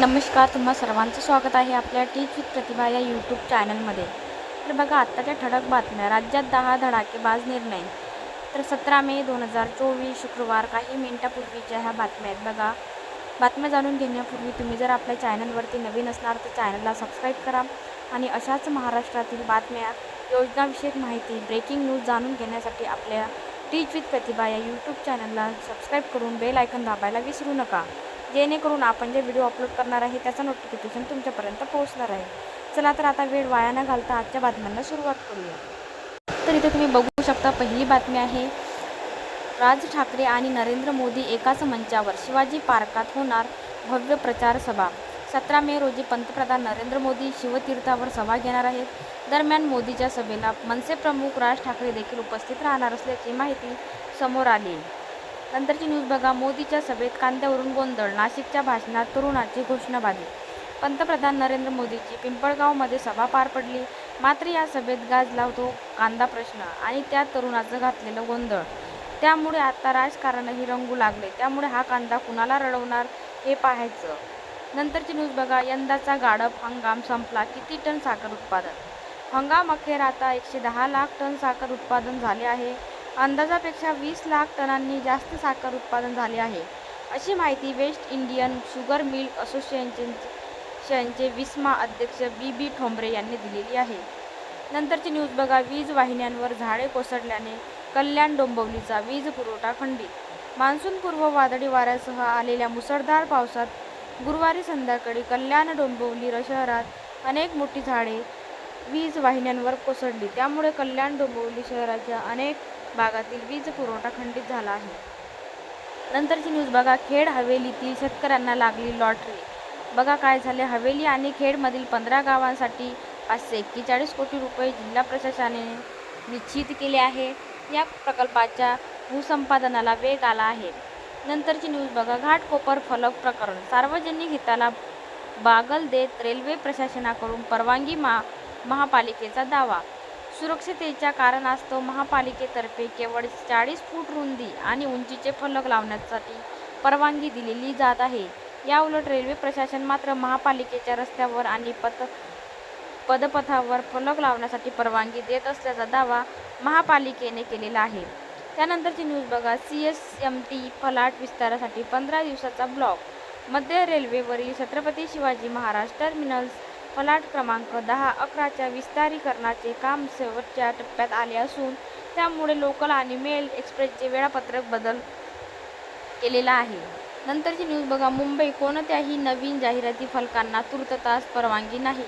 नमस्कार तुम्हा सर्वांचं स्वागत आहे आपल्या टीच विथ प्रतिभा या यूट्यूब चॅनलमध्ये तर बघा आत्ताच्या ठळक बातम्या. राज्यात दहा धडाकेबाज निर्णय. तर सतरा मे दोन हजार चोवीस शुक्रवार काही मिनिटापूर्वीच्या ह्या बातम्या आहेत बघा. बातम्या जाणून घेण्यापूर्वी तुम्ही जर आपल्या चॅनलवरती नवीन असणार तर चॅनलला सबस्क्राईब करा आणि अशाच महाराष्ट्रातील बातम्या योजनाविषयक माहिती ब्रेकिंग न्यूज जाणून घेण्यासाठी आपल्या टीच विथ प्रतिभा या यूट्यूब चॅनलला सबस्क्राईब करून बेल आयकन दाबायला विसरू नका. जेणेकरून आपण जे व्हिडिओ अपलोड करणार आहे त्याचं नोटिफिकेशन तुमच्यापर्यंत पोहोचणार आहे. चला तर आता वेळ वाया न घालता आजच्या बातम्यांना सुरुवात करूया. तर इथे तुम्ही बघू शकता पहिली बातमी आहे राज ठाकरे आणि नरेंद्र मोदी एकाच मंचावर शिवाजी पार्कात होणार भव्य प्रचार सभा. सतरा मे रोजी पंतप्रधान नरेंद्र मोदी शिवतीर्थावर सभा घेणार आहेत. दरम्यान मोदीच्या सभेला मनसे प्रमुख राज ठाकरे देखील उपस्थित राहणार असल्याची माहिती समोर आली नंतरची न्यूज बघा. मोदीच्या सभेत कांद्यावरून गोंधळ नाशिकच्या भाषणात तरुणाची घोषणाबाजी. पंतप्रधान नरेंद्र मोदीची पिंपळगावमध्ये सभा पार पडली. मात्र या सभेत गाजला होतो कांदा प्रश्न आणि त्यात तरुणाचं घातलेलं गोंधळ. त्यामुळे आता राजकारणही रंगू लागले. त्यामुळे हा कांदा कुणाला रडवणार हे पाहायचं. नंतरची न्यूज बघा. यंदाचा गाडप हंगाम संपला. किती टन साखर उत्पादन? हंगाम अखेर आता एकशे दहा लाख टन साखर उत्पादन झाले आहे. अंदाजापेक्षा वीस लाख टनांनी जास्त साखर उत्पादन झाले आहे. अशी माहिती वेस्ट इंडियन शुगर मिल असोसिएशनचे विस्मा अध्यक्ष बी बी ठोंबरे यांनी दिलेली आहे. नंतरची न्यूज बघा. वीज वाहिन्यांवर झाडे कोसळल्याने कल्याण डोंबवलीचा वीज पुरवठा खंडित. मान्सूनपूर्व वादळी वाऱ्यासह आलेल्या मुसळधार पावसात गुरुवारी संध्याकाळी कल्याण डोंबवली शहरात अनेक मोठी झाडे वीज वाहिन्यांवर कोसळली. त्यामुळे कल्याण डोंबिवली शहराच्या अनेक भागातील वीज पुरवठा खंडित झाला आहे. नंतरची न्यूज बघा. खेड हवेलीतील शेतकऱ्यांना लागली लॉटरी. बघा काय झाले. हवेली आणि खेडमधील पंधरा गावांसाठी पाचशे एक्केचाळीस कोटी रुपये जिल्हा प्रशासनाने निश्चित केले आहे. या प्रकल्पाच्या भूसंपादनाला वेग आला आहे. नंतरची न्यूज बघा. घाटकोपर फलक प्रकरण. सार्वजनिक हिताला बागल देत रेल्वे प्रशासनाकडून परवानगी मा महापालिकेचा दावा. सुरक्षितेच्या कारणास्तव महापालिकेतर्फे केवळ चाळीस फूट रुंदी आणि उंचीचे फलक लावण्यासाठी परवानगी दिलेली जात आहे. याउलट रेल्वे प्रशासन मात्र महापालिकेच्या रस्त्यावर आणि पथ पदपथावर फलक लावण्यासाठी परवानगी देत असल्याचा दावा महापालिकेने केलेला आहे. त्यानंतरची न्यूज बघा. सी एस एम टी फलाट विस्तारासाठी पंधरा दिवसाचा ब्लॉक. मध्य रेल्वेवरील छत्रपती शिवाजी महाराज टर्मिनल्स फलाट क्रमांक दहा अकराच्या विस्तारीकरणाचे काम शेवटच्या टप्प्यात आले असून त्यामुळे लोकल आणि मेल एक्सप्रेसचे वेळापत्रक बदल केलेला आहे. नंतरची न्यूज बघा. मुंबई कोणत्याही नवीन जाहिराती फलकांना तुर्ततास परवानगी नाही.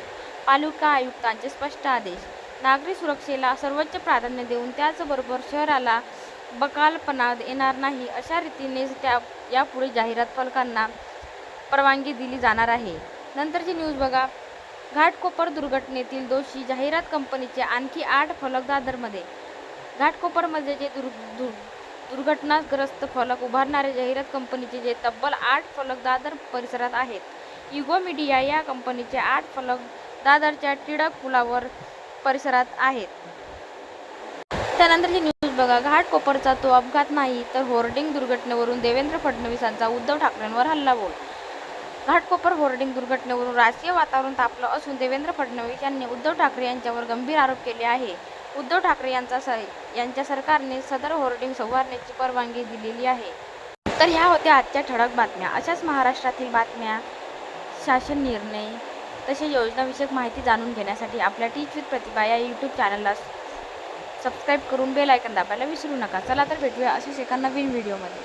पालिका आयुक्तांचे स्पष्ट आदेश. नागरी सुरक्षेला सर्वोच्च प्राधान्य देऊन त्याचबरोबर शहराला बकालपणा येणार नाही अशा रीतीने त्या यापुढे जाहिरात फलकांना परवानगी दिली जाणार आहे. नंतरची न्यूज बघा. घाटकोपर दुर्घटनेतील दोषी जाहिरात कंपनीचे आणखी आठ फलक दादरमध्ये. घाटकोपरमध्ये जे दुर् दुर् दुर्घटनाग्रस्त फलक उभारणारे जाहिरात कंपनीचे जे तब्बल आठ फलक दादर परिसरात आहेत. इगो मीडिया या कंपनीचे आठ फलक दादरच्या टिळक पुलावर परिसरात आहेत. त्यानंतरची न्यूज बघा. घाटकोपरचा तो अपघात नाही तर होर्डिंग दुर्घटनेवरून देवेंद्र फडणवीसांचा उद्धव ठाकरेंवर हल्ला बोल घाटकोपर होर्डिंग दुर्घटनेवरून राजकीय वातावरण तापलं असून देवेंद्र फडणवीस यांनी उद्धव ठाकरे यांच्यावर गंभीर आरोप केले आहे. उद्धव ठाकरे यांचा स यांच्या सरकारने सदर होर्डिंग संवारण्याची परवानगी दिलेली आहे. तर ह्या होत्या आजच्या ठळक बातम्या. अशाच महाराष्ट्रातील बातम्या शासन निर्णय तसे योजनाविषयक माहिती जाणून घेण्यासाठी आपल्या टीच विथ प्रतिभा या यूट्यूब चॅनलला सबस्क्राईब करून बेल आयकन दाबायला विसरू नका. चला तर भेटूया अशीच एका नवीन व्हिडिओमध्ये